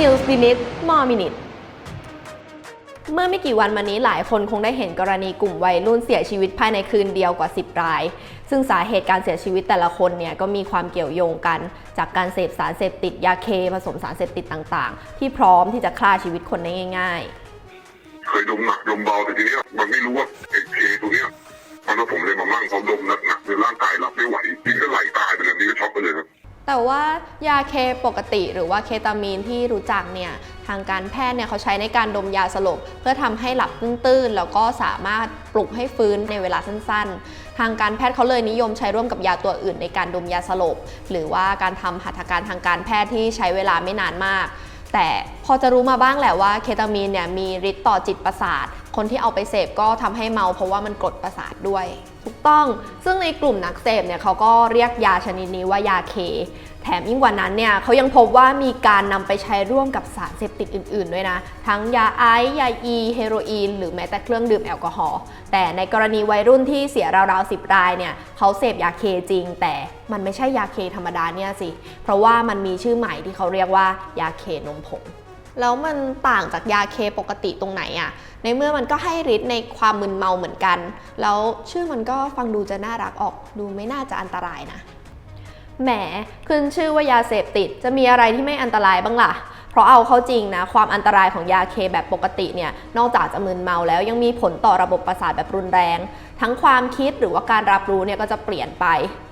News Minute More Minute เมื่อไม่กี่วันมานี้หลายคนคงได้เห็นกรณีกลุ่มวัยรุ่นเสียชีวิตภายในคืนเดียวกว่า 10 ราย ซึ่งสาเหตุการเสียชีวิตแต่ละคนเนี่ยก็มีความเกี่ยวโยงกัน จากการเสพสารเสพติดยาเคผสมสารเสพติดต่างๆ ที่พร้อมที่จะฆ่าชีวิตคนได้ง่าย ๆ เคยดมหนักดมเบาแต่ทีเนี้ยมันไม่รู้ว่าเอเคตัวเนี้ยมันว่าผมเลยมามั่งเขาดมนักหนักๆในร่างกายรับไม่ไหว แต่ว่ายาเคปกติหรือว่าเคตามีนที่รู้จักเนี่ยทางการแพทย์เนี่ยเขาใช้ในการดมยาสลบ เพื่อทำให้หลับตื้นๆแล้วก็สามารถปลุกให้ฟื้นในเวลาสั้นๆ ทางการแพทย์เขาเลยนิยมใช้ร่วมกับยาตัวอื่นในการดมยาสลบ หรือว่าการทำหัตถการทางการแพทย์ที่ใช้เวลาไม่นานมาก แต่ พอจะรู้มาบ้างแหละว่าเคตามีนเนี่ยมีฤทธิ์ต่อจิตประสาท คนที่เอาไปเสพก็ทำให้เมาเพราะว่ามันกดประสาทด้วย ถูกต้อง ซึ่งในกลุ่มนักเสพเนี่ยเขาก็เรียกยาชนิดนี้ว่ายาเค แถมยิ่งกว่านั้นเนี่ยเขายังพบว่ามีการนำไปใช้ร่วมกับสารเสพติดอื่น ๆ ด้วยนะ ทั้งยาไอซ์ยาอีเฮโรอีนหรือแม้แต่เครื่องดื่มแอลกอฮอล์แต่ในกรณีวัยรุ่นที่เสียราวๆ10รายเนี่ยเขาเสพยาเคจริง แต่มันไม่ใช่ยาเคธรรมดาเนี่ยสิเพราะว่ามันมีชื่อใหม่ที่เขาเรียกว่ายาเคนมผง แล้วมันต่างจากยาเคปกติตรงไหนอะในเมื่อมันก็ให้ฤทธิ์ในความมึนเมาเหมือนกัน แล้วชื่อมันก็ฟังดูจะน่ารักออก ดูไม่น่าจะอันตรายนะ แหม ขึ้นชื่อว่ายาเสพติด จะมีอะไรที่ไม่อันตรายบ้างล่ะ เพราะเอาเข้าจริงนะความอันตรายของยาเคแบบปกติเนี่ยนอกจากจะมึนเมาแล้วยังมีผลต่อระบบประสาทแบบรุนแรง ทั้งความคิดหรือว่าการรับรู้เนี่ยก็จะเปลี่ยนไป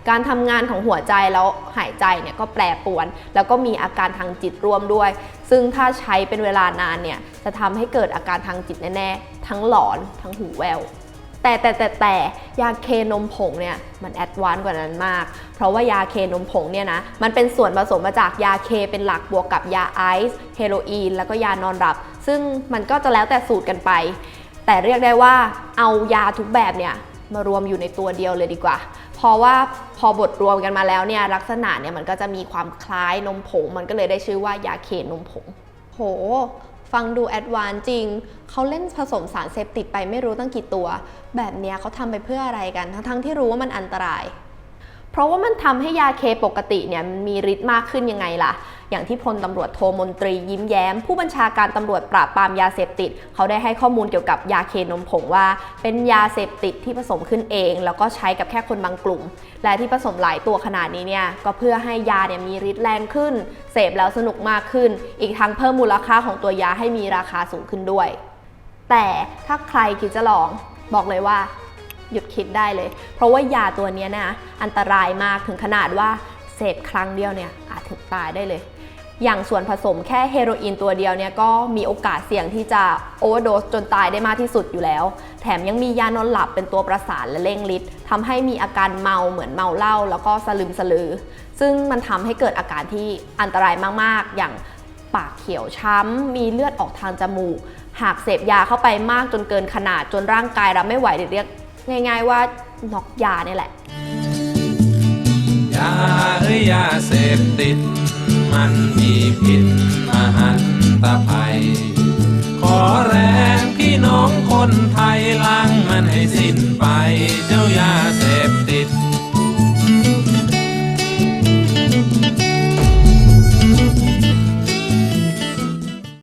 การทำงานของหัวใจแล้วหายใจเนี่ยก็แปรปรวน แล้วก็มีอาการทางจิตร่วมด้วย ซึ่งถ้าใช้เป็นเวลานานเนี่ยจะทำให้เกิดอาการทางจิตแน่ๆทั้งหลอนทั้งหูแวว แต่แต่แต่แต่ยาเคนมผงเนี่ยมันแอดวานซ์กว่านั้นมาก เพราะว่ายาเคนมผงเนี่ยนะมันเป็นส่วนผสมมาจากยาเคเป็นหลักบวกกับยาไอซ์เฮโรอีนแล้วก็ยานอนหลับ ซึ่งมันก็จะแล้วแต่สูตรกันไป แต่เรียกได้ว่าเอายาทุกแบบเนี่ยมารวมอยู่ในตัวเดียวเลยดีกว่า เพราะว่าพอบดรวมกันมาแล้วเนี่ยลักษณะเนี่ยมันก็จะมีความคล้ายนมผง มันก็เลยได้ชื่อว่ายาเคนมผง โห ฟังดูแอดวานจริง เขาเล่นผสมสารเสพติดไปไม่รู้ตั้งกี่ตัว แบบนี้เขาทำไปเพื่ออะไรกัน ทั้งๆที่รู้ว่ามันอันตราย เพราะว่ามันทำให้ยาเคปกติเนี่ยมีฤทธิ์มากขึ้นยังไงล่ะ อย่างที่พลตำรวจโทมนตรียิ้มแย้ม ผู้บัญชาการตำรวจปราบปรามยาเสพติด เขาได้ให้ข้อมูลเกี่ยวกับยาเคนมผงว่า เป็นยาเสพติดที่ผสมขึ้นเอง แล้วก็ใช้กับแค่คนบางกลุ่ม และที่ผสมหลายตัวขนาดนี้เนี่ยก็เพื่อให้ยาเนี่ยมีฤทธิ์แรงขึ้น เสพแล้วสนุกมากขึ้น อีกทั้งเพิ่มมูลค่าของตัวยาให้มีราคาสูงขึ้นด้วย แต่ถ้าใครคิดจะลองบอกเลยว่า หยุดคิดได้เลย เพราะว่ายาตัวนี้นะอันตรายมากถึงขนาดว่าเสพครั้งเดียวเนี่ยอาจถึงตายได้เลย อย่างส่วนผสมแค่เฮโรอีนตัวเดียวเนี่ยก็มีโอกาสเสี่ยงที่จะโอเวอร์โดสจนตายได้มากที่สุดอยู่แล้ว แถมยังมียานอนหลับเป็นตัวประสานและเร่งฤทธิ์ทำให้มีอาการเมาเหมือนเมาเหล้าแล้วก็สลึมสลือ ซึ่งมันทำให้เกิดอาการที่อันตรายมากๆ อย่างปากเขียวช้ำ มีเลือดออกทางจมูก หากเสพยาเข้าไปมากจนเกินขนาดจนร่างกายรับไม่ไหวเรียก ง่ายๆว่านอกยาเนี่ยแหละ ยาหรือยาเสพติด มันมีพิษมหันตภัย ขอแรงพี่น้องคนไทยล้างมันให้สิ้นไป